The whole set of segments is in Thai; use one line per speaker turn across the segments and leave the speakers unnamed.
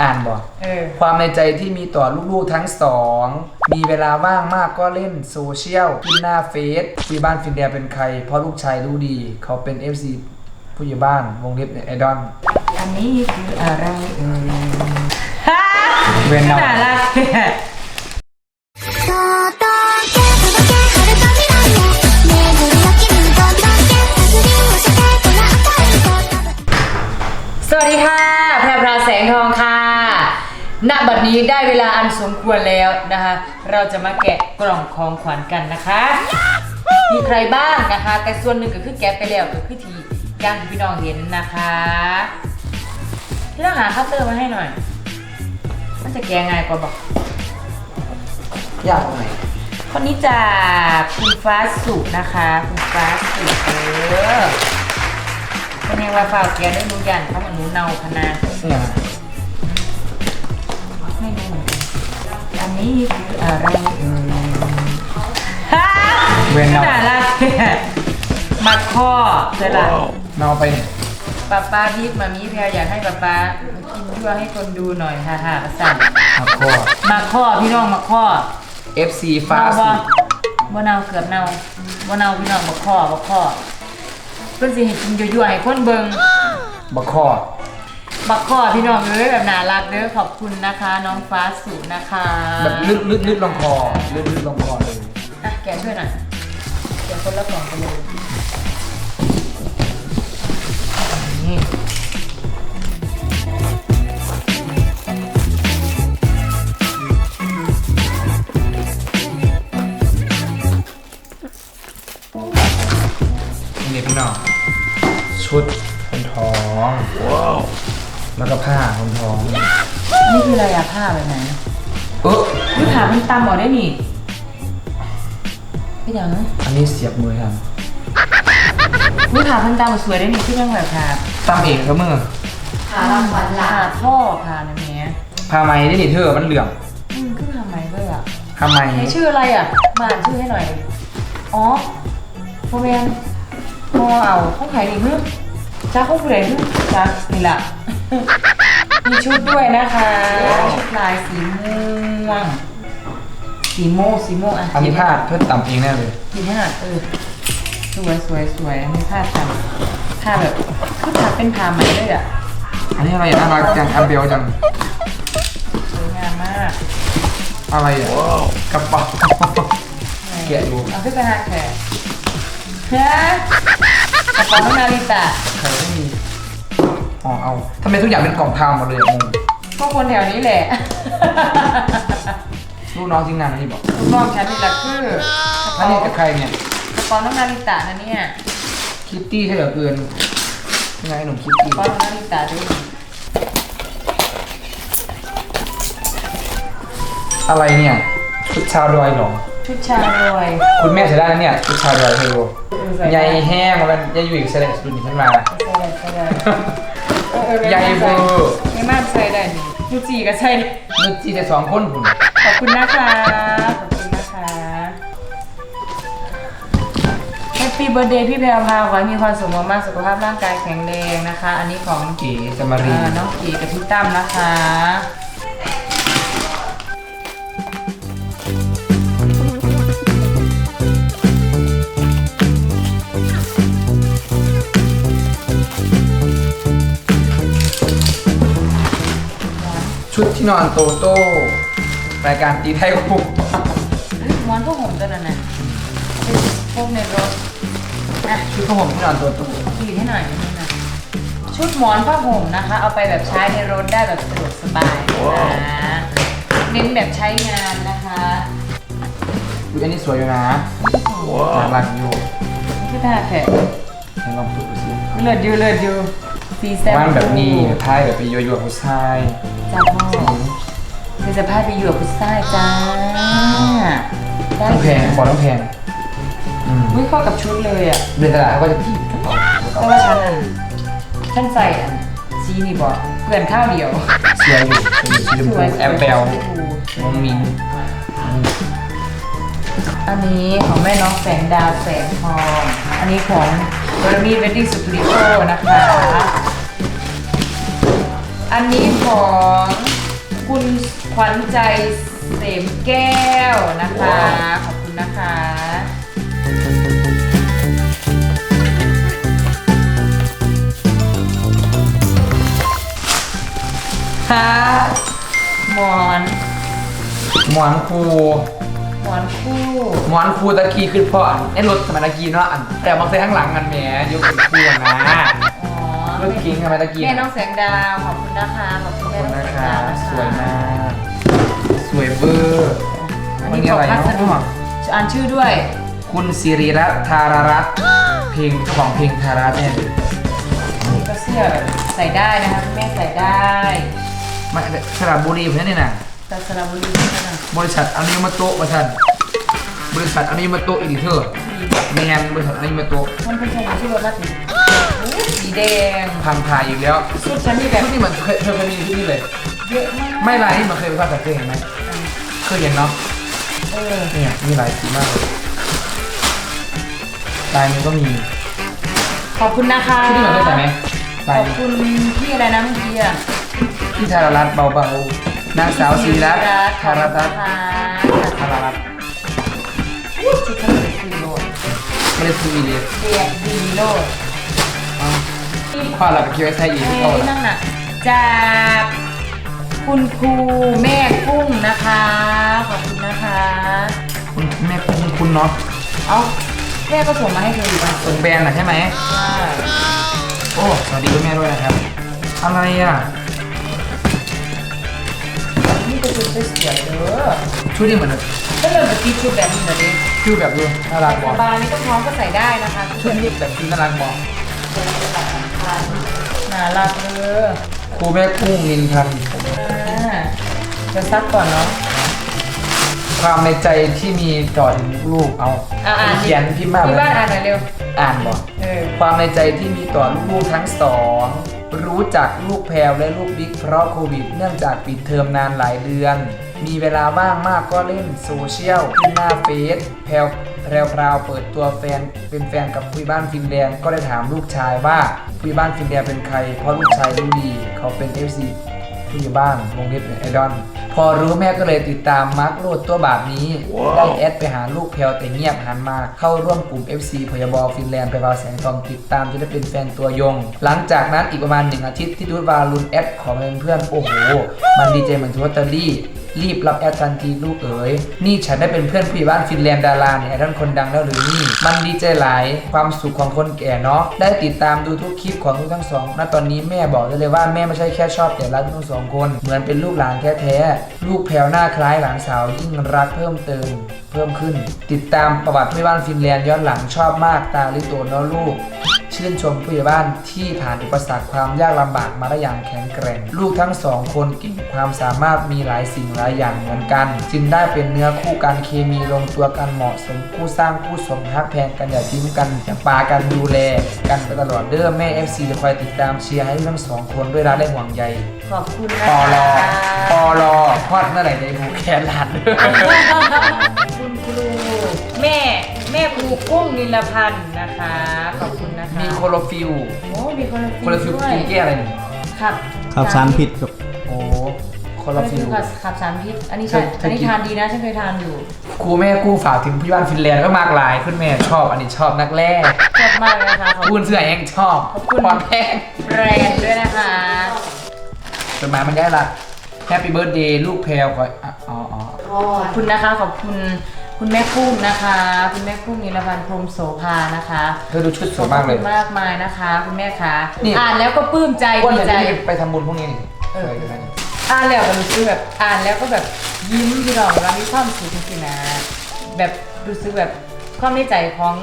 อ่านบ่
เออ
ความในใจที่มีต่อลูกๆทั้งสอง มีเวลาว่างมากก็เล่นโซเชียลขึ้นหน้าเฟซที่บ้านฟินแดงเป็นใคร เพราะลูกชายรู้ดี เขาเป็น FC ผู้ใหญ่บ้านวงเล็บไอดอล
อันนี้คืออะไรเอ่ย
เวนเอา
น่ารัก
届け
ณบัดนี้ได้เวลาอันสมควรแล้วนะคะ เราจะมาแกะกล่องของขวัญกันนะคะ มีใครบ้างนะคะ แต่ส่วนหนึ่งก็คือแกะไปแล้วก็คือทีย่างที่พี่น้องเห็นนะคะพี่ต้องหาคัตเตอร์มาให้หน่อย มันจะแกะง่ายกว่าบอก
ยากตรงไหน
คนนี้จากคุณฟ้าสุนะคะ คุณฟ้าสุเออเป็นยังว่าฝากแกได้รู้ยันเขามันหนูเนาขนาด
เนี่ย
ไม่รู้เหมือนกันอันนี้คืออะไรเอ่ยฮ่า
เวนเอา
น่ารักมาข้อเสร็จละ
เนาไปเนี่ย
ป้าป้าพีทมามีแพรอยากให้ป้าป้ากินยั่วให้คนดูหน่อยฮ่าฮ่าสั่น
มาข้อ
มาข้อพี่น้องมาข้อ
FC ฟ้า
เน่า
สุ
บ่
ด
บ่เน่าเกือบเน่าบ่เน่าพี่น้องมาข้อมาข้อเพิ่นสิให้กินยั่วๆให้คนเบิ่ง
บักข้อ
บักข้อพี่น้องเอ้ยแบบน่ารักเด้อขอบคุณนะคะ น้องฟ้าสุนะคะ
แบบลึกลึกลึกลงคอลึกลึกลงคอเลย
อะแกะช่วยหน่อยแกะคนละกล่องกันเลยนี่
นี่พี่น้องชุดคนท้องว้าว แล้วก็ผ้าคนท้อง
นี่คืออะไรอะผ้าแบบไหน
เออ
นี่ขามันตำหมอได้นี่พี่ยัง
อันนี้เสียบมือท
นี่ขามันตำสวยได้นี่ที่ยังแบบค่ะำ
ตำเองครับมือ
ขาลำขวัญลาท่อค่ะนะเมีย
ผ้าไหมได้ดิเธอมันเหลือง
อืมขึ้นทำไมด้วยอะ
ผ้าไหม
ไหนชื่ออะไรอะมาอ่านชื่อให้หน่อยอ๋อโมเมนพอเอาข้องขายดีมั้ยจ้าข้องผู้ใดมั้ยจ้านี่ล่ะ มีชุดด้วยนะคะ ชุดลายสีม่วง สีโมวงสีโมวงอะ
อันนี้ผ้าเพื่อตำเองแน่เลย
สีหน้าเออ สวยสวยสวยอันนี้ผ้าทำผ้าแบบคือผ้าเป็นผ้าไหมเลยอะ
อันนี้อะไรอะน่ารักจังอันเบลจัง
สวยงามมาก
อะไรอะกระเป๋าแกะดู
เอาขึ้นไปหาแขกฮะกระเป๋าน้องนาริตะ
ใครไม่มี อ๋อเอาทำไมทุกอย่างเป็นกล่องพาวหมดเลยงง
พวกคนแถวนี้แหละ
ลูกน้องจริงนางนี่บอก
ลูกน้องฉันนี่แหละคือ
อันนี้กับใครเนี่ย
กระเป๋าน้องนาริตะนะเนี่ย
คิตตี้ใช่เหรอเกินยังไงหนุ่มคิต
ก
ตี้
ระเป๋าน้องนาริตะด้วย
อะไรเนี่ยชุดชาวดอยเหรอ
ชุดชาโรย
คุณแม่ใช้ได้นะเนี่ยชุดชาวดอยเทโร
ใส่
ให
ได้
ญ่แห้งมันใหญ่อยู่อีกเสด็จสุดนี้ขึ้นมา
ใส่ได้ใส่ได้ เออเออ
ใหญ่เวอร์
ไม่มากใส่ได้นี่มูจิก็ใส่ได้
นึกจีแต่สองคนคุณ
ขอบคุณนะคะขอบคุณนะคะแฮปปี้เบ t ร์ a เดย์พี่แพรวพราวขอให้มีความสุขมากๆสุขภาพร่างกายแข็งแรงนะคะ อันนี้ของ
เก๋จะมารี
เอ่อน้องเก๋กับพี่ตั้มนะคะ
ชุดที่นอนโตโต้รายการตีไทยคุก
ม้วนพวกผมตัวนั้นน่ะเป็นพวกในรถอะ
ชุดของผมที่นอนโตโต้
ดีให้หน่อยนิดนึงนะชุดหมอนผ้าห่มนะคะ เอาไปแบบใช้ในรถได้แบบสะดวกสบายนะเน้นแบบใช้งานนะคะ
อุ๊ยอันนี้สวยอยู่นะน่ารักอยู่
นี่คือท่าแขก
ไหนลองพูดดูสิ
เลือดอยู่เลือดอยู่ สีแซ่บ
ว่านแบบนี้ท้ายแบบไปยัวยัวๆผู้ชาย
จ้าพ่อเป็นสภาพไปอยู่กับคุณไส้จ้าได้
ต้องแพงบอลต้องแพงอืม
อุ้ยเข้ากับชุดเลยอะ
เดินตลาดเขาก็จะพี่กระเป๋า
แต่ว่าฉันอะฉันใส่อันสีนี่บอกเพื่อนข้าวเดียว
เสียอยู่เป็นสีชมพูแอปเปิลมงมิง
อันนี้ของแม่น้องแสงดาวแสงทอง อันนี้ของโดรมีเวดดิ้งสตูดิโอนะคะ อันนี้ของขวัญใจเสมแก้วนะคะ ขอบคุณนะคะ ค่ะหมอน
หมอนครู
หมอนคู่
หมอนครูตะกี้คือพ่ออันในรถสมัยตะกี้เนาะอันแต่มาใส่ข้างหลังกันแหมยกเป็นคู่นะ
อ๋อ
รถกิ้งทำไมตะกี้
แม่น้องแสงดาวขอบคุณนะคะขอบคุณ
ขอบ
แม่
คุณ
น้อง
นะ
แสง
คะ
ดาวนะคะ
สวยมาก สวยเบอร์
อัน
มัน
นี้
นี่
ข
อะ
อง
ไร
พัสดุ
เนาะ
อ่านชื่อด้วย
คุณสิริรัตน์ธารรัตน์เพลงเจ้าของเพลงธารัตน์เนี่ย
นี่ก็เสื้อแบบใส่ได้นะคะคุณแม่ใส่ได้
มาสระบุรีเพื่อนนี่นะ
แต่สระบุรีนี่นะ
บริษัทอนิมาโตะมาทันบริษัทอนิมาโตะอีกเถอะแมนบริษัทอนิมาโตะ
มันเป็นชมชื่อว่าถึง สีแดง
พังพายอีกแล้ว
ชุดฉันนี่แบบ
ชุดนี้เหมือนเคยเธอเคยมีชุดนี้เลย
เยอะมาก
ไม่ลายนี่มันเคยไปภาษาเคยเห็นไหมเคยเห็นเนาะ
เออ
เนี่ยมีหลายสีมากเลยลายนี้ก็มี
ขอบคุณนะคะ
ชุดนี้เหมือนเคยใส่ไหม
ข
ลาย
อบ
นี้
คุณพี่อะไรนะเมื่อกี้อะ
พี่ธารรัตน์เบาๆนางสาวศิริรัตน์ธารรัตน์
ค่ะ
ธารรัตน์
ชุดฉันเป็นสีโลด
ไม่ได้ซื้ออีเลีย
เดียดดีโลด
ข้อหลักคิวไอใช่อีก
เอ้
เข้ายละ
นั่นน่ะจากคุณครูแม่กุ้งนะคะ ขอบคุณนะคะ
คุณแม่คุณคุณเนาะ
เอาแม่ก็ส่งมาให้เธออยู่บ้าน
ส่งแบรนด์น่ะใช่ไหมโอ้สวัสดีคุณแม่ด้วยนะครับ อะไรอะ
นี่ก็ชุดสวยๆเด้อ
ชุดนี้เหมือน
ก็เริ่มจากที่ชุดแบบนี้เลยดิ
ฟิวแบบดูน่ารักบอก
บานนี่ก็พร้อมก็ใส่ได้นะคะ
ชุดนี้แบบฟิวน่ารักบอก
น่ารักเด้อ
ครูแม่กุ้งนินทัน
อ่าจะซักก่อนเนาะ
ความในใจที่มีต่อถึงลูกเอา
อ่าอ่าน
เขียนพิมพ์มา
ที่บ้านอ่านหน่อยเร็ว
อ่านบอก
เออ
ความในใจที่มีต่อลูกๆทั้งสอง รู้จักลูกแพรวและลูกบิ๊กเพราะโควิด เนื่องจากปิดเทอมนานหลายเดือน มีเวลาว่างมากก็เล่นโซเชียลขึ้นหน้าเฟซแพรว แพรวพราวเปิดตัวแฟนเป็นแฟนกับผู้ใหญ่บ้านฟินแลนด์ก็ได้ถามลูกชายว่าผู้ใหญ่บ้านฟินแลนด์เป็นใคร เพราะลูกชายรู้ดี เขาเป็น FC ผู้ใหญ่บ้านวงเล็บไอดอนพอรู้แม่ก็เลยติดตามมาร์คโลดตัวบาทนี้ได้แอดไปหาลูกแพลวแต่เงียบหันมาเข้าร่วมกลุ่ม FC พยาบอลฟินแลนด์ไปวาแสงทองติดตามจนได้เป็นแฟนตัวยง หลังจากนั้นอีกประมาณหนึ่งอาทิตย์ที่ดูดวารุนแอดขอมาเป็นเพื่อนโอ้โห มันดีใจเหมือนทัวตอรี่ รีบรับแอดทันทีลูกเอ๋ย นี่ฉันได้เป็นเพื่อนผู้ใหญ่บ้านฟินแลนด์ดาราเนี่ยไอ้ท่านคนดังแล้วหรือนี่ มันดีใจหลาย ความสุขของคนแก่เนาะ ได้ติดตามดูทุกคลิปของลูกทั้งสอง ณ ตอนนี้แม่บอกได้เลยว่าแม่ไม่ใช่แค่ชอบแต่รักทั้งสองคน เหมือนเป็นลูกหลานแท้ๆ ลูกแพรวหน้าคล้ายหลานสาวยิ่งรักเพิ่มเติม เพิ่มขึ้น ติดตามประวัติผู้ใหญ่บ้านฟินแลนด์ย้อนหลังชอบมากตาลิโตนแล้วลูก ชื่นชมผู้ใหญ่บ้านที่ผ่านอุปสรรคความยากลำบากมาได้อย่างแข็งแกร่ง ลูกทั้งสองคนเก่งความสามารถมีหลายสิ่งหลายอย่างเหมือนกัน จึงได้เป็นเนื้อคู่กันเคมีลงตัวกันเหมาะสมคู่สร้างคู่สมฮักแพงกันอย่าทิ้งกันอย่าปากันดูแล กันไปตลอดเด้อแม่ FC จะคอยติดตามเชียร์ให้ลูกทั้งสองคนด้วยรักและห่วงใย
ขอบคุณนะ
ปอลอ
คะ
ปอลอพอดเมื่อไหร่ในหูแคนหลา
กุ้งนิลพันธ์นะคะ ขอบคุณนะคะ
มีโคโลฟิล
โอ้มีคนละ
โคโลฟิล
ด้วย
กินแก้อะไรนี่
ครับ
ขับสารผิดครับ
โอ้โค
ค
โล
นละ
ฟิ
ฟิ
ล
ล ขับสารพิษ อันนี้
เค
ใช่
ยเคย
อันนี้
กิน
ทานดีนะฉันเคยทานอยู่
ครูแม่กู้ฝากถึงพี่บ้านฟินแลนด์ก็มากหลายคุณแม่ชอบอันนี้ชอบนักแร่
ชอบมากเลยนะคะขอบ
พู
คุ
ด
ณ
เสื้อเองชอบ
ขอบคุณ
ความแพง
แบรนด์ด้วยนะคะ
จดหมายมันได้ละแฮปปี้เบิร์ดเดย์ลูกแพลวก็อะอ๋ออ๋อ
ขอบคุณนะคะขอบคุณ คุณแม่กุ้งนะคะ คุณแม่กุ้งนิลพันธ์พรหมโสภานะคะ
เธอดูชุดสวยมากเลย
ขอบคุณมากมายนะคะ คุณแม่คะ
นี่
อ่านแล้วก็ปลื้มใจ
อ้วน
ดี
เห็น
ใจ
ที่ไปทำบุญพวกนี้นี่
เออ
เคยไหมนี่
อ่านแล้วก็รู้สึกแบบอ่านแล้วก็แบบยิ้มพี่น้องเรามีความสุขจริงๆนะแบบรู้สึกแบบความในใจของ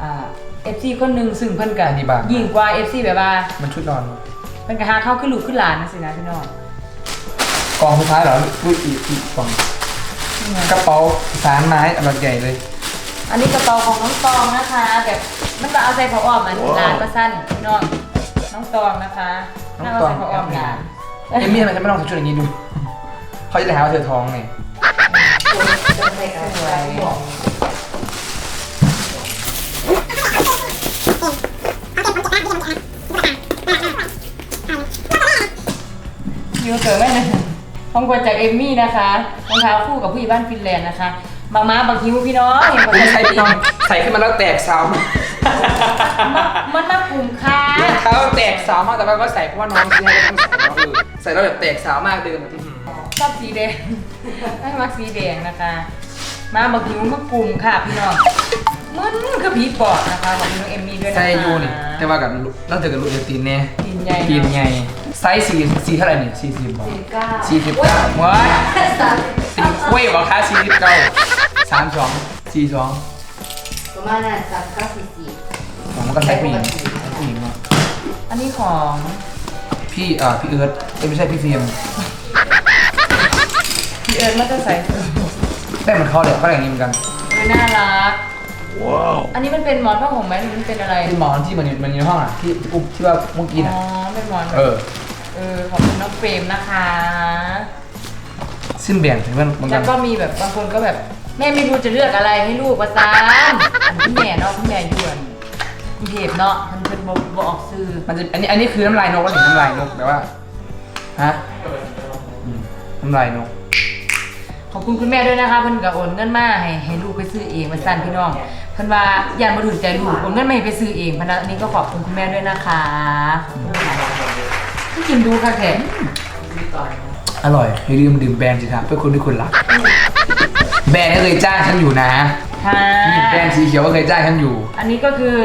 อ่าเอฟซีคนหนึ่งซึ่งเพิ่นกันยิ่งกว่าเอฟซีแบบว่า
มันชุดนอน
เพิ่นก็หาเข้าขึ้นลูกขึ้นหลานนั่นสินะพี่น้อง
กองสุดท้ายเหรอลูกอีกอีกกล่อง
นี่ไง
กระเป๋าสารไม้อันใหญ่เลย
อันนี้กระเป๋าของน้องตองนะคะแบบมันก็เอาใส่ผ้าอ้อมมันหลานมาสั้นพี่น้องน้องตองนะคะ
น้อง
น่าเอา
ตอง
ใส่ผ้าอ้อมหลาน
เอมมี่ทำไมจะไม่ลองใส่ชุดอย่างนี้ดูเขาจะได้หาว่าเธอท้องไง
สวยยูเตอร์แม่นะ ของขวัญจากเอมมี่นะคะรองเท้าคู่กับผู้ใหญ่บ้านฟินแลนด์นะคะบางม้าบางคิ้วพี่น้องเห็น
ไม่ใช่พี่น้อง ใส่ขึ้นมาแล้วแตกสาวมาก
มันมากลุ่มค่ะ
เท้าแตกสาวมากแต่ว่าก็ใส่เพราะว่าน้องที่ให้ก็ต้องใส่เนาะคือใส่แล้วแบบแตกสาวมากเดิมอะอื้อหือ
ชอบสีแดงให้มักสีแดงนะคะ มาบางคิ้วมากลุ่มค่ะพี่น้องมันคือผีปอบนะคะของพี่น้องเอมมี่ด้วยนะคะ
ใส่อยูนี่แต่ว่ากับแล้วเจอกับลูกเอตีนเนี่ย
ตีนใหญ่
ตีนใหญ่ ไซส์สี่สี่เท่าไหร่นี่สี่สิบบอก
สี่เก้า
สี่สิบเก้าว้ายสี่เว้ยบอกค่าสี่สิบเก้าสามสองสี่สอง
ประมาณนั้นสามเก้าสี่สี่
ผมก็ใส่ผู้หญิงผู้หญิงเนาะ
อันนี้ของ
พี่เอ่อพี่เอิร์ธเอ้ยไม่ใช่พี่ฟิล์ม
พี่เอิญมันจะใส่เอ
ได้เหมือนเขาเลยเขาอย่างนี้เหมือนกัน
อน่ารัก ว้าว อันนี้มันเป็นหมอนผ้าห่มไหมหรือมันเป็นอะไร
ที่หมอนที่มันอยู่มันอยู่ในห้องอะที่อุ๊บที่ว่าเมื่อกี้
อ๋
น่ะ
อเป็นหมอน
เออ
เออขอบคุณน้องเฟรมนะคะ
สิ้นแบ่งถึงมันเหมือนกั
แล้
น
วก็มีแบบบางคนก็แบบ แม่ไม่รู้จะเลือกอะไรให้ลูกประจามพี่แม่เนาะพี่แม่ยวนกรุงเทพเนาะมันเป็นบบอกออกซื้อ
มันจะอันนี้อันนี้คือน้ำลายนกแล้วถึงน้ำลายนกแต่ว่าฮะอืมน้ำลายนก
ขอบคุณคุณแม่ด้วยนะคะเพิ่นก็โอนเงินมาให้ให้ลูกไปซื้อเองมาสั่นพี่น้องเพิ่นว่าย่านบ่ถูกใจลูกโอนเงินมาให้ไปซื้อเองเพราะฉะนั้นอันนี้ก็ขอบคุณคุณแม่ด้วยนะคะขอบคุณค่ะที่ กินดูค่ะแขก
อร่อยอย่าลืมดื่มแบรนด์สิครับเพื่อคนที่คุณรัก แบรนด์ก็เคยจ้างฉันอยู่นะ
ค่ะ
นี่แบรนด์สีเขียวก็เคยจ้างฉันอยู่
อันนี้ก็คือ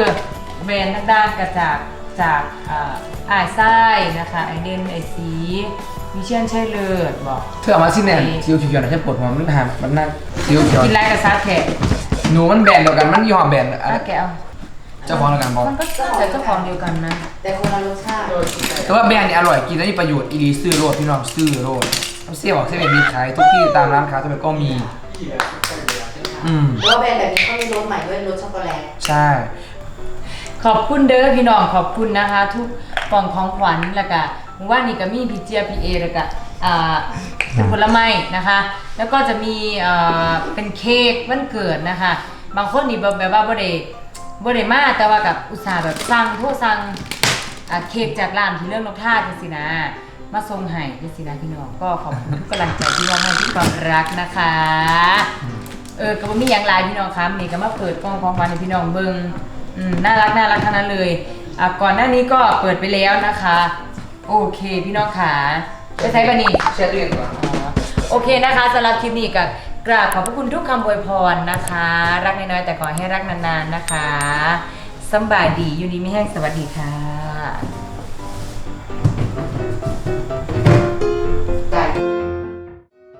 แบรนด์ทางด้านกระจากจากอ่าอายไส้นะคะไอเดนไอสีวิเชียนใช่เลิศบอก
เธอเอามาสิเนี่ยสีเขียวๆหน่อยฉันปวดหัวมันหามมันน่าสีเขียว
กินไรกับซาแขก
ๆหนูมันแบรนด์เดียวกันมันยี่ห้อแบรนด์อะ
ซาแกเอา
เจ้าของเดียวกันบอก
มันก็แต่เจ้าของเดียวกันนะ
แต่คนละรสชาติ
แต่ว่าแบรนด์นี้อร่อยกินแล้วมีประโยชน์อีดีซื้อโรดพี่น้องซื้อโรดน้ำเสี้ยวบอกเซเว่นมีขายทุกที่ตามร้านค้าทั่วไปก็มี อืม
หรือว่าแบรนด์แบบนี้เขามีรสใหม่ด้วยรสช็อกโกแลต
ใช่
ขอบคุณเด้อพี่น้องขอบคุณนะคะ ทุกกล่องของขวัญแล้วก็หมู่ว่านี่ก็มีพีเจียพีเอแล้วก็อ่าเป็นผลไม้นะคะ แล้วก็จะมีเอ่อเป็นเค้กวันเกิดนะคะ บางคนนี่แบบแบบว่าบ่ได้ บ่ได้มาแต่ว่ากับอุตส่าห์แบบสั่งโทรสั่งอ่าเค้กจากร้านที่เรื่องนกท่าจังสินะ มาส่งให้จังสินะพี่น้องก็ขอบคุณทุกกำลังใจที่มอบให้ทุกความรักนะคะ เออก็บ่มีอย่างไรพี่น้องครับนี่ก็มาเปิดกล้องของขวัญให้พี่น้องเบิ่งอืมน่ารักน่ารักทั้งนั้นเลยอะก่อนหน้านี้ก็เปิดไปแล้วนะคะ โอเคพี่น้องขาไปใช้ปะนี่
เชื่อเรื่องก่อน
อ๋อโอเคนะคะสำหรับคลิปนี้ก็ กราบขอบพระคุณทุกคำอวยพรนะคะ รักน้อยๆแต่ขอให้รักนานๆนะคะสบายดีอยู่ดีไม่แห้งสวัสดีค่ะ